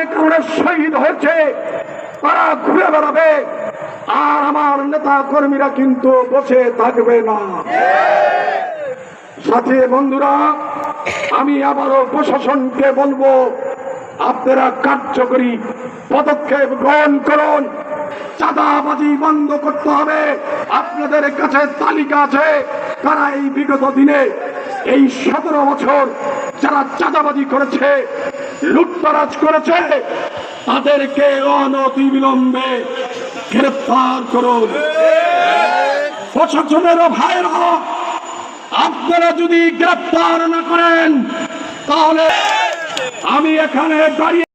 যাদের কারণে শহীদ হয়েছে, তারা ঘুরে বেড়াবে, আর আমার নেতা কর্মীরা কিন্তু বসে থাকবে না। সাথে বন্ধুরা, আমি আবারও প্রশাসনকে বলব, আপনারা কার্যকরী পদক্ষেপ গ্রহণ করুন, চাঁদাবাজি বন্ধ করতে হবে, আপনাদের কাছে তালিকা আছে, তারা এই বিগত দিনে, এই সতেরো বছর যারা চাঁদাবাজি করেছে লুটতরাজ করেছে। তাদেরকে অনতি বিলম্বে গ্রেফতার করুন। প্রশাসনেরও ভাইরা, আপনারা যদি গ্রেফতার না করেন, তাহলে আমি এখানে দাঁড়িয়ে